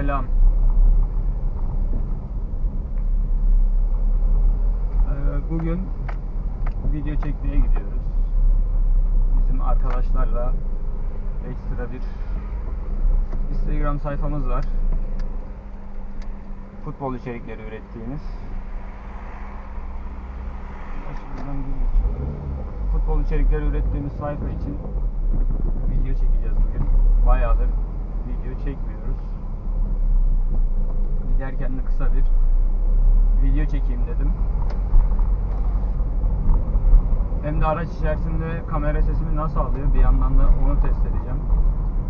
Selam. Ee, Bugün video çekmeye gidiyoruz. Bizim arkadaşlarla ekstra bir Instagram sayfamız var. Futbol içerikleri ürettiğimiz. Futbol içerikleri ürettiğimiz sayfa için video çekeceğiz bugün. Bayağıdır video çekmiyoruz. De kısa bir video çekeyim dedim. Hem de araç içerisinde kamera sesimi nasıl alıyor bir yandan da onu test edeceğim.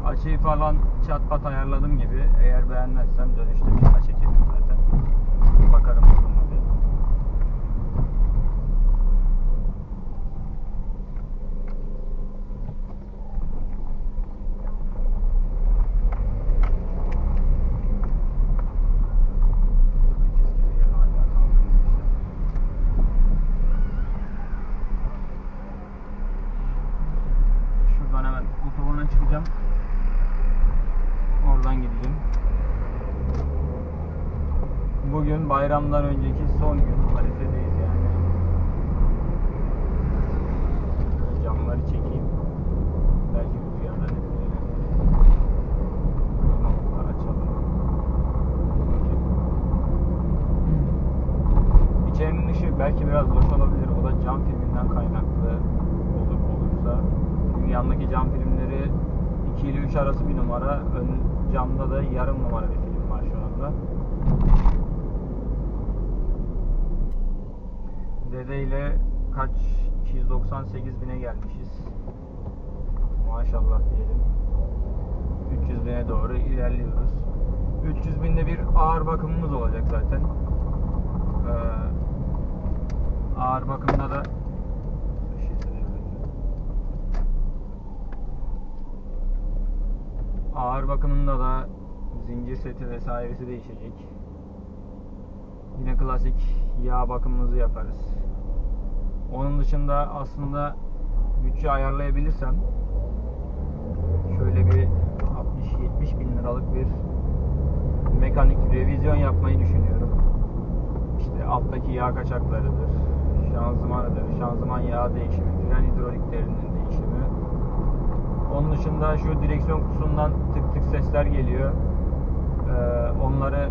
Açıyı falan çat pat ayarladım gibi. Eğer beğenmezsem dönüşte bir daha çekerim zaten. Bakarım duruma bir. Şuradan hemen otobana çıkacağım. Oradan gideceğim. Bugün bayramdan önceki son gün. Arife'deyiz yani. Camları çekeyim. 3 arası bir numara. Ön camda da yarım numara bir film var şu anda. Dede ile kaç 298 bine gelmişiz. Maşallah diyelim. 300 bine doğru ilerliyoruz. 300 binde bir ağır bakımımız olacak zaten. Ee, ağır bakımda da ağır bakımında da zincir seti vesairesi değişecek. Yine klasik yağ bakımımızı yaparız. Onun dışında aslında bütçe ayarlayabilirsem şöyle bir 60-70 bin liralık bir mekanik revizyon yapmayı düşünüyorum. İşte alttaki yağ kaçaklarıdır, şanzımanıdır, şanzıman yağ değişimi, fren hidroliklerinin. Onun dışında şu direksiyon kutusundan tık tık sesler geliyor. Ee, onları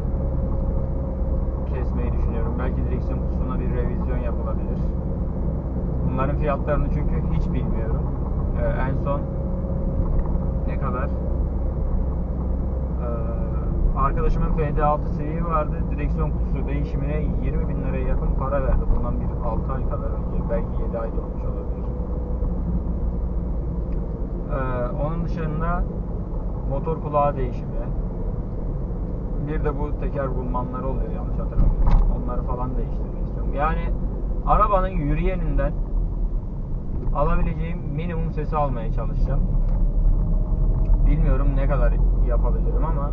kesmeyi düşünüyorum. Belki direksiyon kutusuna bir revizyon yapılabilir. Bunların fiyatlarını çünkü hiç bilmiyorum. Ee, en son ne kadar? Ee, arkadaşımın FD6 Seri vardı. Direksiyon kutusu değişimine 20 bin liraya yakın para verdi. Bundan bir 6 ay kadar önce. Belki 7 ayda olmuş olabilir. Ee, onun dışında motor kulağı değişimi. Bir de bu teker rulmanları oluyor yanlış hatırlamıyorsam. Onları falan değiştirmek istiyorum. Yani arabanın yürüyeninden alabileceğim minimum sesi almaya çalışacağım. Bilmiyorum ne kadar yapabilirim ama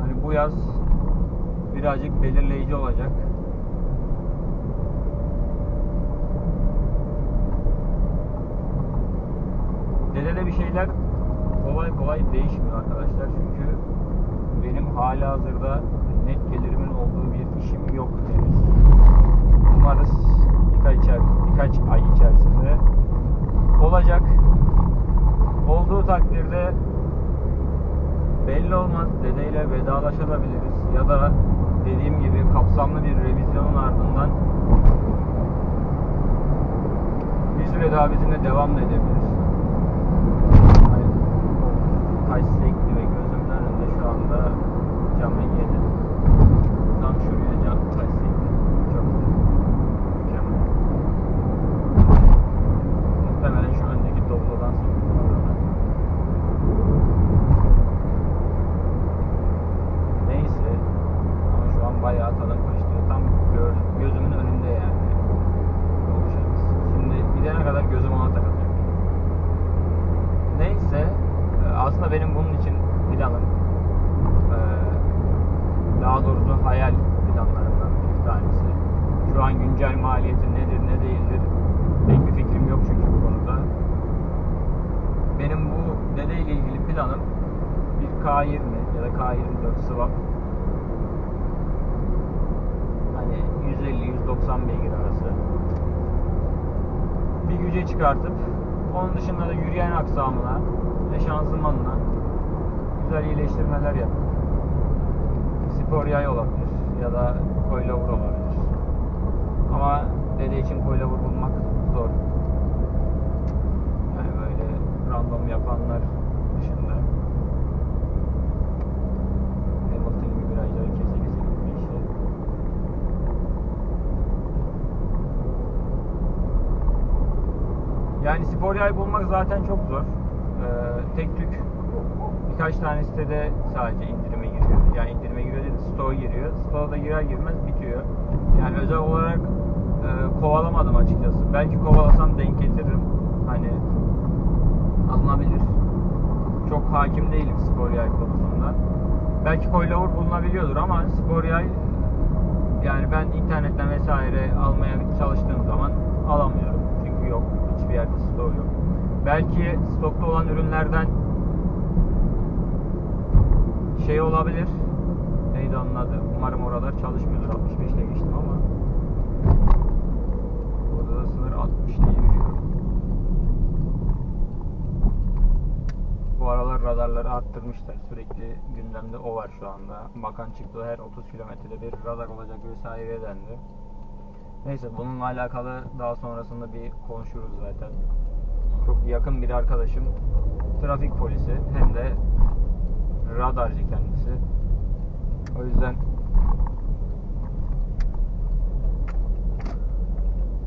hani bu yaz birazcık belirleyici olacak. Dedede bir şeyler kolay kolay değişmiyor arkadaşlar çünkü benim hala hazırda net gelirimin olduğu bir işim yok henüz. Umarız birkaç, içer, birkaç ay içerisinde olacak. Olduğu takdirde belli olmaz dedeyle vedalaşabiliriz ya da dediğim gibi kapsamlı bir revizyonun ardından bir süre bizimle devam da edebiliriz. Hani taş sekti ve gözümün önünde şu anda camı yedi. Benim bunun için planım e, daha doğrusu hayal planlarımdan bir tanesi. Şu an güncel maliyeti nedir ne değildir pek bir fikrim yok çünkü bu konuda. Benim bu dede ile ilgili planım bir K20 ya da K24 swap hani 150-190 beygir arası bir güce çıkartıp onun dışında da yürüyen aksamına ve şanzımanına güzel iyileştirmeler yapıp spor yay olabilir ya da coilover olabilir. Ama dede için coilover bulmak zor. Yani böyle random yapanlar dışında Hamilton gibi virajları kese kese gitme işi. Yani spor yay bulmak zaten çok zor. Ee, tek tük birkaç tane sitede sadece indirime giriyor. Yani indirime giriyor değil, stoğa giriyor. Stoğa da girer girmez bitiyor. Yani özel olarak e, kovalamadım açıkçası. Belki kovalasam denk getiririm. Hani alınabilir. Çok hakim değilim spor yay konusunda. Belki coilover bulunabiliyordur ama spor yay yani ben internetten vesaire almaya çalıştığım zaman alamıyorum. Çünkü yok. Hiçbir yerde stok yok. Belki stokta olan ürünlerden şey olabilir. Neydi onun adı? Umarım oralar çalışmıyordur. 65'te geçtim ama. Burada da sınır 60 diye. Bu aralar radarları arttırmışlar. Sürekli gündemde o var şu anda. Bakan çıktı her 30 kilometrede bir radar olacak vesaire dendi. Neyse bununla alakalı daha sonrasında bir konuşuruz zaten. Çok yakın bir arkadaşım trafik polisi hem de radarcı kendisi. O yüzden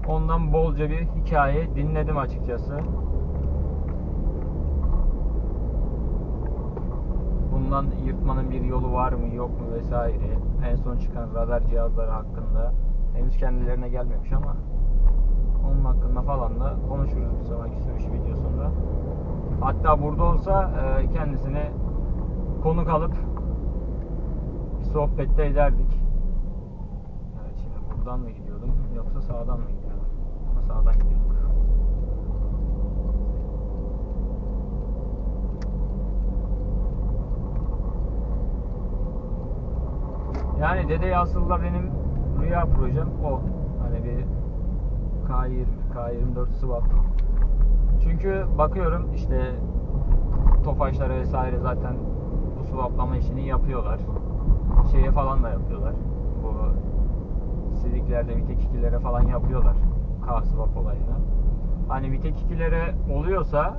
ondan bolca bir hikaye dinledim açıkçası. Bundan yırtmanın bir yolu var mı yok mu vesaire. En son çıkan radar cihazları hakkında henüz kendilerine gelmemiş ama hakkında falan da konuşuruz bir sonraki sürüş videosunda. Hatta burada olsa e, kendisini konuk alıp bir sohbette ederdik. Evet şimdi buradan mı gidiyordum yoksa sağdan mı gidiyordum? Ama sağdan gidiyorduk. Yani Dede aslında benim rüya projem o. Hani bir K20, K24 swap. Çünkü bakıyorum işte Tofaşlar vesaire zaten bu swaplama işini yapıyorlar. Şeye falan da yapıyorlar. Bu Civic'lerde Vitek 2'lere falan yapıyorlar. K swap olayını. Hani Vitek 2'lere oluyorsa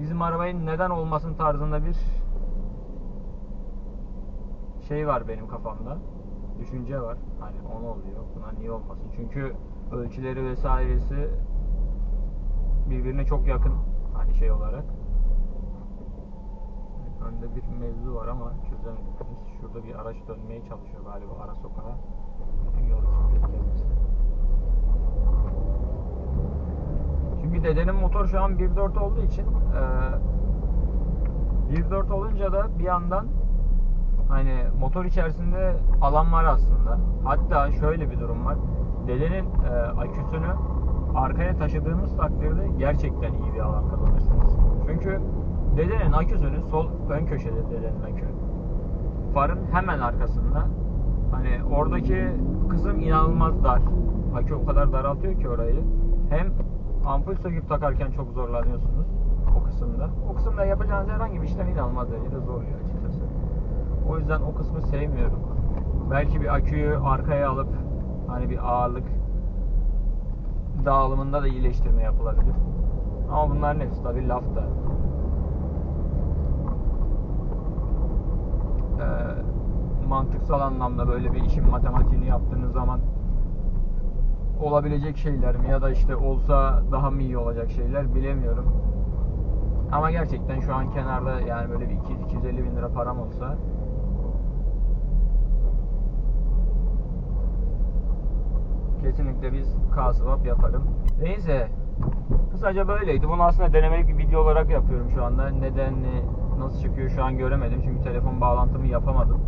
bizim arabayın neden olmasın tarzında bir şey var benim kafamda. Düşünce var. Hani onu oluyor. Buna niye olmasın? Çünkü ölçüleri vesairesi birbirine çok yakın. Hani şey olarak. Önde bir mevzu var ama çözemedik henüz. Şurada bir araç dönmeye çalışıyor galiba ara sokağa. Bütün yolu kendisi. Çünkü dedenin motor şu an 1.4 olduğu için eee 1.4 olunca da bir yandan hani motor içerisinde alan var aslında. Hatta şöyle bir durum var. Dedenin e, aküsünü arkaya taşıdığımız takdirde gerçekten iyi bir alan kazanırsınız. Çünkü dedenin aküsünü sol ön köşede dedenin akü. Farın hemen arkasında. Hani oradaki kısım inanılmaz dar. Akü o kadar daraltıyor ki orayı. Hem ampul söküp takarken çok zorlanıyorsunuz o kısımda. O kısımda yapacağınız herhangi bir işlem inanılmaz derecede zorluyor açıkçası. O yüzden o kısmı sevmiyorum. Belki bir aküyü arkaya alıp hani bir ağırlık dağılımında da iyileştirme yapılabilir. Ama bunların hepsi tabii lafta. Ee, mantıksal anlamda böyle bir işin matematiğini yaptığınız zaman olabilecek şeyler mi ya da işte olsa daha mı iyi olacak şeyler bilemiyorum. Ama gerçekten şu an kenarda yani böyle bir 200-250 bin lira param olsa kesinlikle biz K-Swap yaparım. Neyse kısaca böyleydi. Bunu aslında denemelik bir video olarak yapıyorum şu anda. Neden nasıl çıkıyor şu an göremedim. Çünkü telefon bağlantımı yapamadım.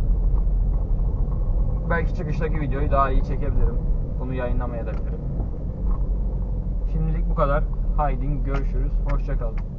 Belki çıkıştaki videoyu daha iyi çekebilirim. Bunu yayınlamaya da bilirim. Şimdilik bu kadar. Haydi görüşürüz. Hoşçakalın.